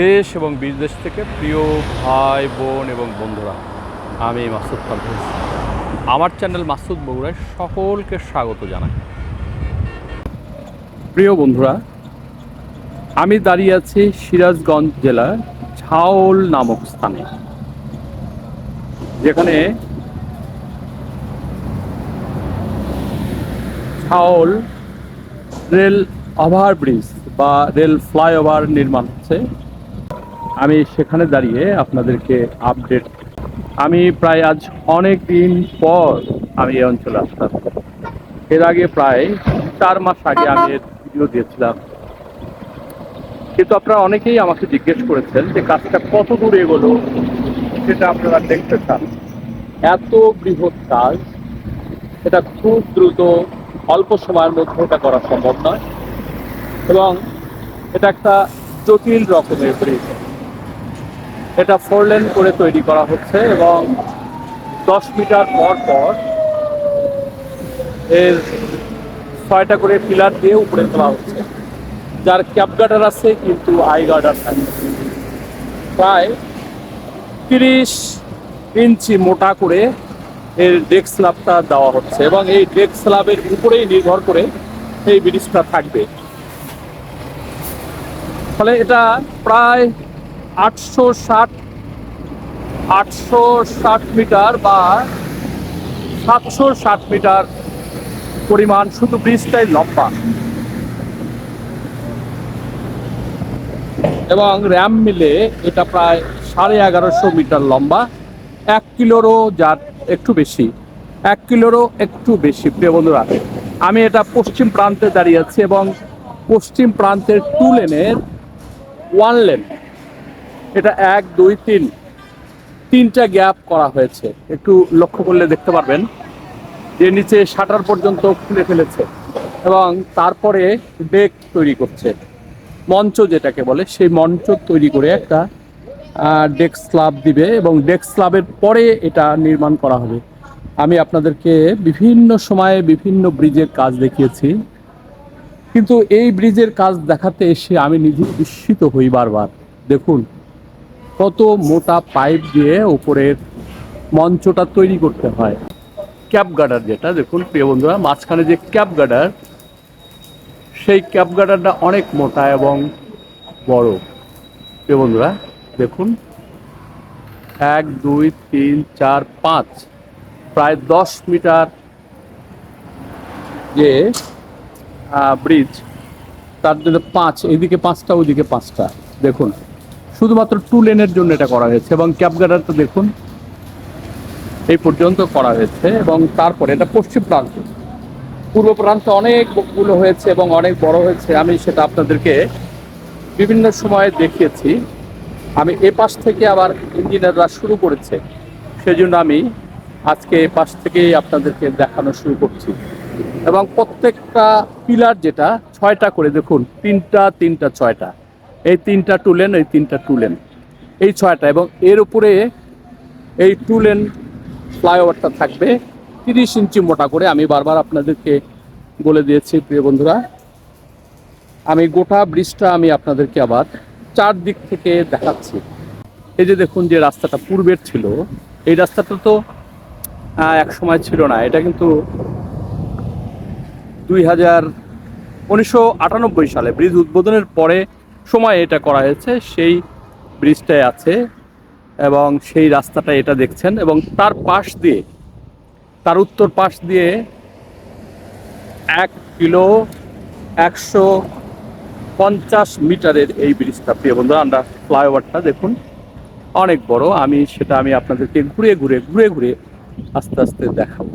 দেশ এবং বিদেশ থেকে প্রিয় ভাই, বোন এবং বন্ধুরা, আমি মাসুদ পারভেজ। আমার চ্যানেল মাসুদ বগুড়ায় সকলকে স্বাগত জানাই। প্রিয় বন্ধুরা, আমি দাঁড়িয়ে আছি সিরাজগঞ্জ জেলার ঝাউল নামক স্থানে, যেখানে ঝাউল রেল ওভারব্রিজ বা রেল ফ্লাইওভার নির্মাণ হচ্ছে। আমি সেখানে দাঁড়িয়ে আপনাদেরকে আপডেট আমি প্রায় আজ অনেক দিন পর আমি এই অঞ্চলে আসলাম। এর আগে প্রায় চার মাস আগে আমি এর ভিডিও দিয়েছিলাম। কিন্তু আপনারা অনেকেই আমাকে জিজ্ঞেস করেছেন যে কাজটা কত দূর এগোলো, সেটা আপনারা দেখতে চান। এত বৃহৎ কাজ, এটা খুব দ্রুত, অল্প সময়ের মধ্যে এটা করা সম্ভব নয়। এবং এটা একটা জটিল রকমের ব্রিজ এটা ফোর লেন করে তৈরি করা হচ্ছে এবং দশ মিটার পর পর এর ছয়টা করে পিলার দিয়ে উপরে তোলা হচ্ছে। যার ক্যাপ গার্ডার আছে কিন্তু আই গার্ডার থাকে প্রায় তিরিশ ইঞ্চি মোটা করে এর ডেক স্ল্যাবটা দেওয়া হচ্ছে এবং এই ডেক স্ল্যাবের উপরেই নির্ভর করে এই ব্রিজটা থাকবে। ফলে এটা প্রায় আটশো ষাট আটশো ষাট মিটার বা সাতশো ষাট মিটার পরিমাণ, শুধু ব্রিজটাই লম্বা। এবং র্যাম মিলে এটা প্রায় সাড়ে এগারোশো মিটার লম্বা। এক কিলোরও যার একটু বেশি, এক কিলোরও একটু বেশি, প্রিয় বন্ধুরা। আমি এটা পশ্চিম প্রান্তে দাঁড়িয়ে আছি এবং পশ্চিম প্রান্তের টু লেনের, ওয়ান লেন। এটা এক, দুই, তিন, তিনটা গ্যাপ করা হয়েছে। একটু লক্ষ্য করলে দেখতে পারবেন যে নিচে শাটার পর্যন্ত খুলে ফেলেছে এবং তারপরে ডেক তৈরি করছে। মঞ্চ যেটাকে বলে, সেই মঞ্চ তৈরি করে একটা ডেক স্ল্যাব দিবে এবং ডেক স্ল্যাবের পরে এটা নির্মাণ করা হবে। আমি আপনাদেরকে বিভিন্ন সময়ে বিভিন্ন ব্রিজের কাজ দেখিয়েছি। কিন্তু এই ব্রিজের কাজ দেখাতে এসে আমি নিজে বিস্মিত হই বারবার। দেখুন কত মোটা পাইপ দিয়ে উপরের মঞ্চটা তৈরি করতে হয়। ক্যাপ গার্ডার যেটা, দেখুন প্রিয় বন্ধুরা, মাঝখানে যে ক্যাপ গার্ডার, সেই ক্যাপ গার্ডারটা অনেক মোটা এবং বড়। প্রিয় বন্ধুরা, দেখুন, এক, দুই, তিন, চার, পাঁচ, প্রায় দশ মিটার যে ব্রিজ তার জন্য পাঁচ, এদিকে পাঁচটা ওইদিকে পাঁচটা। দেখুন শুধুমাত্র টু লেনের জন্য এটা করা হয়েছে এবং ক্যাপ গার্ডারটা দেখুন, এই পর্যন্ত করা হয়েছে এবং তারপরে এটা পশ্চিম প্রান্ত। পূর্ব প্রান্তে অনেকগুলো হয়েছে এবং অনেক বড় হয়েছে। আমি সেটা আপনাদেরকে বিভিন্ন সময়ে দেখিয়েছি। আমি এ পাশ থেকে আবার ইঞ্জিনিয়াররা শুরু করেছে। সেজন্য আমি আজকে এ পাশ থেকেই আপনাদেরকে দেখানো শুরু করছি। এবং প্রত্যেকটা পিলার যেটা, ছয়টা করে দেখুন, তিনটা তিনটা, ছয়টা। এই তিনটা টু লেন এই তিনটা টু লেন এই ছয়টা এবং এর উপরে এই টু লেন ফ্লাইওভারটা থাকবে। তিরিশ ইঞ্চি মোটা করে আমি বারবার আপনাদেরকে বলে দিয়েছি, প্রিয় বন্ধুরা। আমি গোটা ব্রিজটা আমি আপনাদেরকে আবার চারদিক থেকে দেখাচ্ছি। এই যে দেখুন যে রাস্তাটা পূর্বের ছিল, এই রাস্তাটা তো এক সময় ছিল না। এটা কিন্তু দুই হাজার উনিশশো সালে ব্রিজ উদ্বোধনের পরে সময় এটা করা হয়েছে, সেই ব্রিজটাই আছে এবং সেই রাস্তাটা এটা দেখছেন এবং তার পাশ দিয়ে, তার উত্তর পাশ দিয়ে এক কিলো একশো পঞ্চাশ মিটারের এই ব্রিজটা। প্রিয় বন্ধু আমরা ফ্লাইওভারটা দেখুন, অনেক বড়। আমি সেটা আমি আপনাদেরকে ঘুরে ঘুরে ঘুরে ঘুরে আস্তে আস্তে দেখাবো।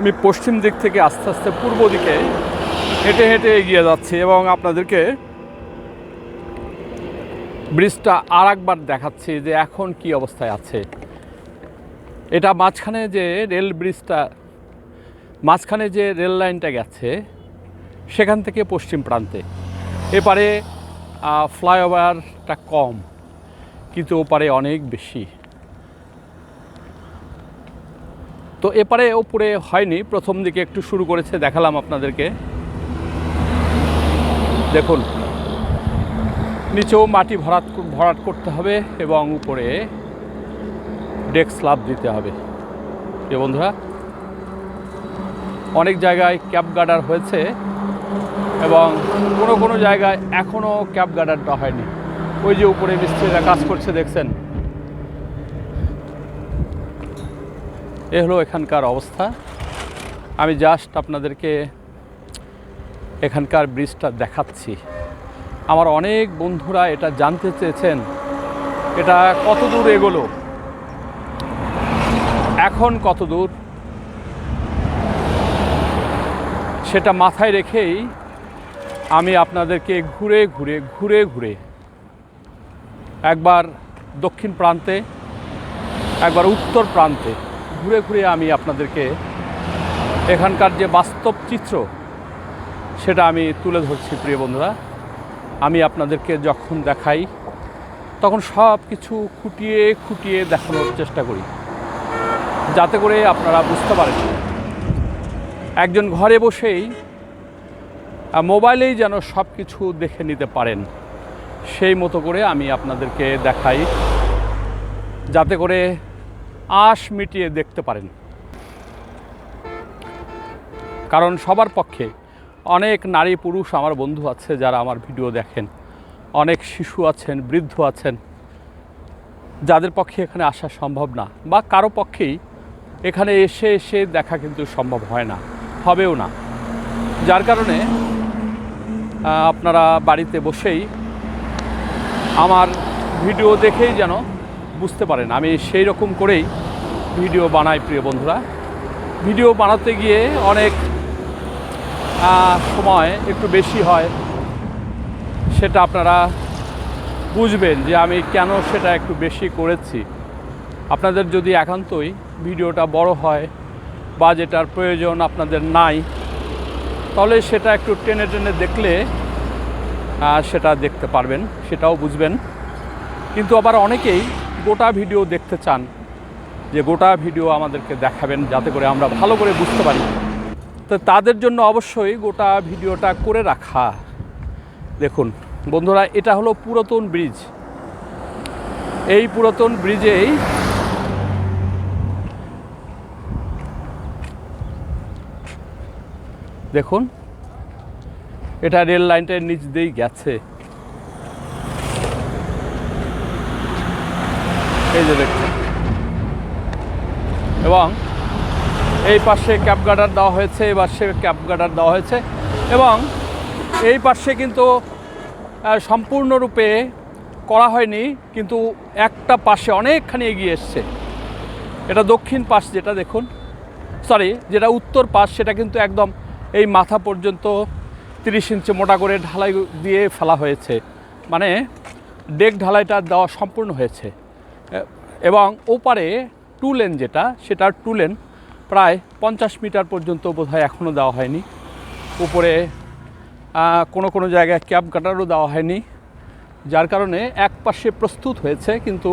আমি পশ্চিম দিক থেকে আস্তে আস্তে পূর্ব দিকে হেঁটে হেঁটে এগিয়ে যাচ্ছি এবং আপনাদেরকে ব্রিজটা আর একবার দেখাচ্ছি যে এখন কি অবস্থায় আছে। এটা মাঝখানে যে রেল ব্রিজটা, মাঝখানে যে রেল লাইনটা গেছে, সেখান থেকে পশ্চিম প্রান্তে। এপারে ফ্লাইওভারটা কম, কিন্তু ওপারে অনেক বেশি। তো এপারে ওপরে হয়নি, প্রথম দিকে একটু শুরু করেছে, দেখালাম আপনাদেরকে। দেখুন, নিচেও মাটি ভরাট ভরাট করতে হবে এবং উপরে ডেক স্ল্যাব দিতে হবে। এ বন্ধুরা, অনেক জায়গায় ক্যাব গার্ডার হয়েছে এবং কোনো কোনো জায়গায় এখনও ক্যাব গার্ডারটা হয়নি। ওই যে উপরে মিস্ত্রিরা কাজ করছে, দেখছেন? এ হলো এখানকার অবস্থা। আমি জাস্ট আপনাদেরকে এখানকার ব্রিজটা দেখাচ্ছি। আমার অনেক বন্ধুরা এটা জানতে চেয়েছেন, এটা কত দূর এগোলো? এখন কত দূর? সেটা মাথায় রেখেই আমি আপনাদেরকে ঘুরে ঘুরে ঘুরে ঘুরে একবার দক্ষিণ প্রান্তে, একবার উত্তর প্রান্তে ঘুরে ঘুরে আমি আপনাদেরকে এখানকার যে বাস্তব চিত্র, সেটা আমি তুলে ধরছি প্রিয় বন্ধুরা। আমি আপনাদেরকে যখন দেখাই, তখন সব কিছু খুঁটিয়ে খুঁটিয়ে দেখানোর চেষ্টা করি। যাতে করে আপনারা বুঝতে পারেন, একজন ঘরে বসেই মোবাইলেই যেন সব কিছু দেখে নিতে পারেন। সেই মতো করে আমি আপনাদেরকে দেখাই, যাতে করে আশ মিটিয়ে দেখতে পারেন। কারণ সবার পক্ষে অনেক নারী পুরুষ আমার বন্ধু আছে যারা আমার ভিডিও দেখেন। অনেক শিশু আছেন, বৃদ্ধ আছেন। যাদের পক্ষে এখানে আসা সম্ভব না বা কারও পক্ষেই এখানে এসে এসে দেখা কিন্তু সম্ভব হয় না, হবেও না। যার কারণে আপনারা বাড়িতে বসেই আমার ভিডিও দেখেই যেন বুঝতে পারেন। আমি সেই রকম করেই ভিডিও বানাই প্রিয় বন্ধুরা। ভিডিও বানাতে গিয়ে অনেক সময় একটু বেশি হয়, সেটা আপনারা বুঝবেন যে আমি কেন সেটা একটু বেশি করেছি। আপনাদের যদি একান্তই ভিডিওটা বড় হয় বা যেটার প্রয়োজন আপনাদের নাই, তাহলে সেটা একটু টেনে টেনে দেখলে সেটা দেখতে পারবেন, সেটাও বুঝবেন। কিন্তু আবার অনেকেই গোটা ভিডিও দেখতে চান, যে গোটা ভিডিও আমাদেরকে দেখাবেন যাতে করে আমরা ভালো করে বুঝতে পারি। তো তাদের জন্য অবশ্যই গোটা ভিডিওটা করে রাখা। দেখুন, বন্ধুরা, এটা হলো পুরাতন ব্রিজ। এই পুরাতন ব্রিজেই দেখুন, এটা রেল লাইনটার নিচ দিয়েই গেছে। এই যে এবং এই পাশে ক্যাপ গার্ডার দেওয়া হয়েছে, এই পাশে ক্যাপ গার্ডার দেওয়া হয়েছে। এবং এই পাশে কিন্তু সম্পূর্ণরূপে করা হয়নি, কিন্তু একটা পাশে অনেকখানি এগিয়ে এসছে। এটা দক্ষিণ পাশ যেটা দেখুন সরি যেটা উত্তর পাশ, সেটা কিন্তু একদম এই মাথা পর্যন্ত তিরিশ ইঞ্চি মোটা করে ঢালাই দিয়ে ফেলা হয়েছে। মানে ডেক ঢালাইটা দেওয়া সম্পূর্ণ হয়েছে। এবং ওপারে টু লেন যেটা, সেটার টু লেন প্রায় পঞ্চাশ মিটার পর্যন্ত বোধহয় এখনও দেওয়া হয়নি। উপরে কোনো কোনো জায়গায় ক্যাব কাটারও দেওয়া হয়নি, যার কারণে এক পাশে প্রস্তুত হয়েছে, কিন্তু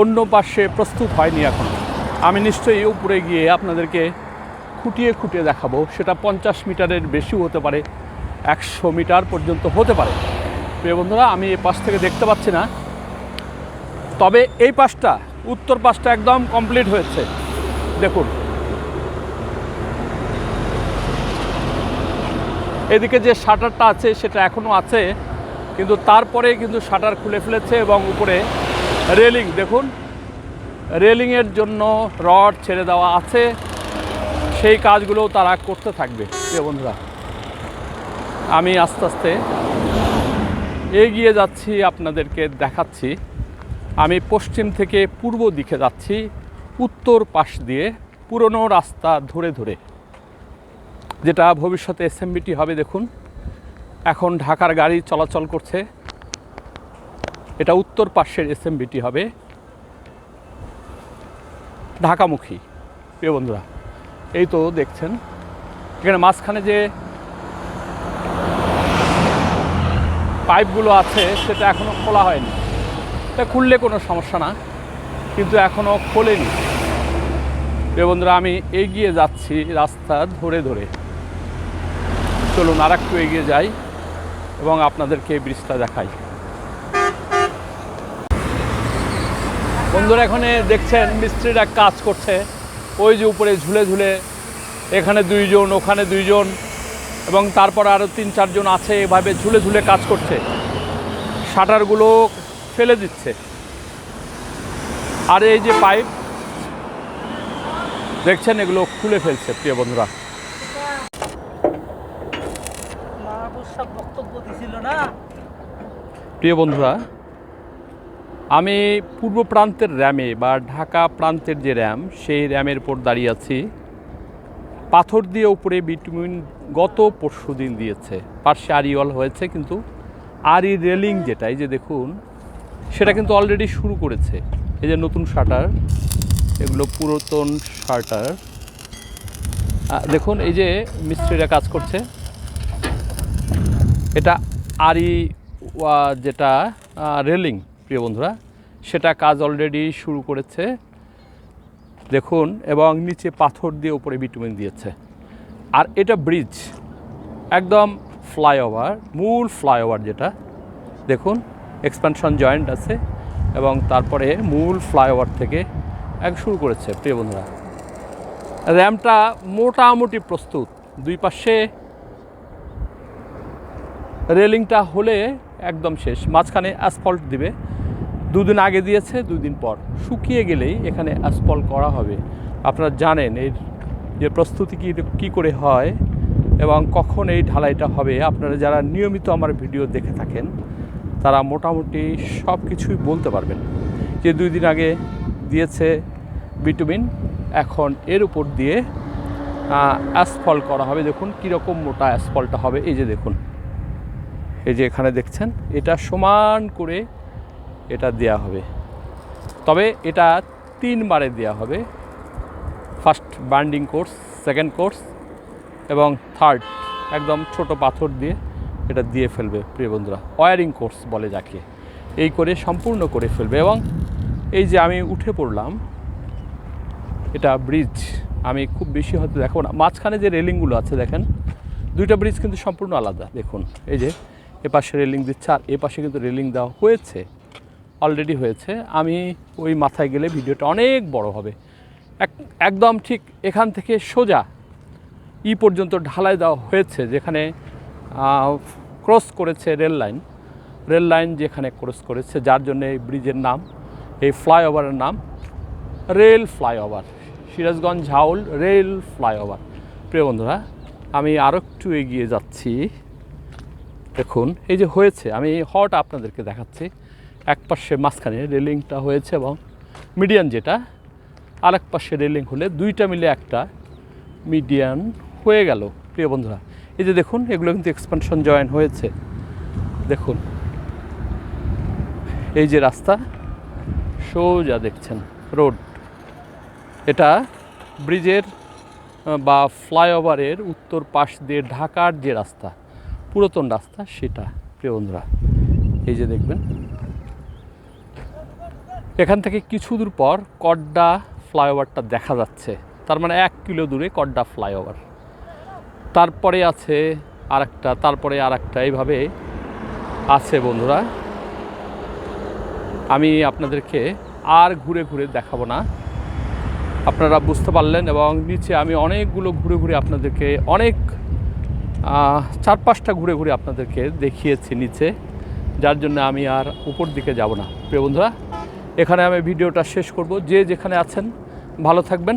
অন্য পাশে প্রস্তুত হয়নি এখন। আমি নিশ্চয়ই উপরে গিয়ে আপনাদেরকে খুঁটিয়ে খুঁটিয়ে দেখাবো, সেটা পঞ্চাশ মিটারের বেশিও হতে পারে, একশো মিটার পর্যন্ত হতে পারে। প্রিয় বন্ধুরা, আমি এই পাশ থেকে দেখতে পাচ্ছি না। তবে এই পাশটা উত্তর পাশটা একদম কমপ্লিট হয়েছে। দেখুন। এদিকে যে শাটারটা আছে, সেটা এখনও আছে, কিন্তু তারপরে কিন্তু শাটার খুলে ফেলেছে এবং উপরে রেলিং। দেখুন, রেলিংয়ের জন্য রড ছেড়ে দেওয়া আছে। সেই কাজগুলোও তারা করতে থাকবে, প্রিয় বন্ধুরা। আমি আস্তে আস্তে এগিয়ে যাচ্ছি, আপনাদেরকে দেখাচ্ছি। আমি পশ্চিম থেকে পূর্ব দিকে যাচ্ছি, উত্তর পাশ দিয়ে পুরনো রাস্তা ধরে ধরে, যেটা ভবিষ্যতে এসএমবিটি হবে দেখুন। এখন ঢাকার গাড়ি চলাচল করছে, এটা উত্তর পাশের এসএমবিটি হবে। ঢাকামুখী, প্রিয় বন্ধুরা, এই তো দেখছেন। এখানে মাঝখানে যে পাইপগুলো আছে, সেটা এখনও খোলা হয়নি। এটা খুললে কোনো সমস্যা না, কিন্তু এখনও খোলেনি। প্রিয় বন্ধুরা, আমি এগিয়ে যাচ্ছি রাস্তা ধরে ধরে। চলুন আর একটু এগিয়ে যাই এবং আপনাদেরকে ব্রিজটা দেখাই। বন্ধুরা, এখানে দেখছেন মিস্ত্রিরা কাজ করছে। ওই যে উপরে ঝুলে ঝুলে এখানে দুইজন, ওখানে দুইজন এবং তারপর আরও তিন চারজন আছে, এভাবে ঝুলে ঝুলে কাজ করছে। শাটারগুলো ফেলে দিচ্ছে। আর এই যে পাইপ দেখছেন এগুলো খুলে ফেলছে প্রিয় বন্ধুরা। প্রিয় বন্ধুরা আমি পূর্ব প্রান্তের র্যামে বা ঢাকা প্রান্তের যে র্যাম সেই র্যামের উপর দাঁড়িয়ে আছি। পাথর দিয়ে উপরে বিটুমিন গত পরশু দিন দিয়েছে। পার্শ্বে আরিওয়াল হয়েছে কিন্তু আরি রেলিং যেটা এই যে দেখুন সেটা কিন্তু অলরেডি শুরু করেছে। এই যে নতুন শাটার, এগুলো পুরাতন শাটার। দেখুন, এই যে মিস্ত্রিরা কাজ করছে। এটা আরি যেটা রেলিং, প্রিয় বন্ধুরা, সেটা কাজ অলরেডি শুরু করেছে। দেখুন, এবং নিচে পাথর দিয়ে উপরে বিটুমিন দিয়েছে। আর এটা ব্রিজ একদম ফ্লাইওভার মূল ফ্লাইওভার যেটা, দেখুন। এক্সপানশন জয়েন্ট আছে এবং তারপরে মূল ফ্লাইওভার থেকে এক শুরু করেছে, প্রিয় বন্ধুরা। র্যামটা মোটামুটি প্রস্তুত। দুই পাশে রেলিংটা হলে একদম শেষ। মাঝখানে অ্যাসফল্ট দিবে। দুদিন আগে দিয়েছে দুই দিন পর। শুকিয়ে গেলেই এখানে অ্যাসফল্ট করা হবে। আপনারা জানেন এর যে প্রস্তুতি কী কী করে হয় এবং কখন এই ঢালাইটা হবে। আপনারা যারা নিয়মিত আমার ভিডিও দেখে থাকেন তারা মোটামুটি সব কিছুই বলতে পারবেন। যে দুই দিন আগে দিয়েছে ভিটামিন এখন এর উপর দিয়ে অ্যাসফল্ট করা হবে। দেখুন কীরকম মোটা অ্যাসফল্টটা হবে। এই যে দেখুন। এই যে এখানে দেখছেন, এটা সমান করে এটা দেয়া হবে। তবে এটা তিনবারে দেয়া হবে। First binding course, second course এবং থার্ড, একদম ছোট পাথর দিয়ে। এটা দিয়ে ফেলবে প্রিয় বন্ধুরা। ওয়ারিং কোর্স বলে যাকে। এই করে সম্পূর্ণ করে ফেলবে এবং এই যে আমি উঠে পড়লাম, এটা ব্রিজ আমি খুব বেশি হয়তো দেখো না। মাঝখানে যে রেলিংগুলো আছে দেখেন, দুইটা ব্রিজ কিন্তু সম্পূর্ণ আলাদা। দেখুন, এই যে এ পাশে রেলিং দিচ্ছে আর এ পাশে কিন্তু রেলিং দেওয়া হয়েছে অলরেডি হয়েছে। আমি ওই মাথায় গেলে ভিডিওটা অনেক বড় হবে। এক, একদম ঠিক এখান থেকে সোজা ই পর্যন্ত ঢালাই দেওয়া হয়েছে, যেখানে ক্রস করেছে রেল লাইন। রেল লাইন যেখানে ক্রস করেছে, যার জন্য এই ব্রিজের নাম, এই ফ্লাইওভারের নাম rail flyover Sirajganj Jhaul rail flyover প্রিয় বন্ধুরা, আমি আরও একটু এগিয়ে যাচ্ছি। দেখুন, এই যে হয়েছে, আমি হওয়াটা আপনাদেরকে দেখাচ্ছি। এক পাশে মাঝখানে রেলিংটা হয়েছে এবং মিডিয়ান যেটা আর এক পাশে রেলিং হলে দুইটা মিলে একটা মিডিয়ান হয়ে গেল। প্রিয় বন্ধুরা এই যে দেখুন, এগুলো কিন্তু এক্সপানশন জয়েন হয়েছে। দেখুন, এই যে রাস্তা, সোজা দেখছেন রোড এটা ব্রিজের বা ফ্লাইওভারের উত্তর পাশ দিয়ে ঢাকার যে রাস্তা, পুরাতন রাস্তা, সেটা, প্রিয় বন্ধুরা। এই যে দেখবেন, এখান থেকে কিছু দূর পর কড্ডা ফ্লাইওভারটা দেখা যাচ্ছে। তার মানে এক কিলো দূরে কড্ডা ফ্লাইওভার। তারপরে আছে আরেকটা, তারপরে আরেকটা, এইভাবে আছে বন্ধুরা। আমি আপনাদেরকে আর ঘুরে ঘুরে দেখাবো না। আপনারা বুঝতে পারলেন এবং নিচে আমি অনেকগুলো ঘুরে ঘুরে আপনাদেরকে অনেক চার পাঁচটা ঘুরে ঘুরে আপনাদেরকে দেখিয়েছি নিচে, যার জন্য আমি আর উপর দিকে যাব না। প্রিয় বন্ধুরা, এখানে আমি ভিডিওটা শেষ করব। যে যেখানে আছেন, ভালো থাকবেন।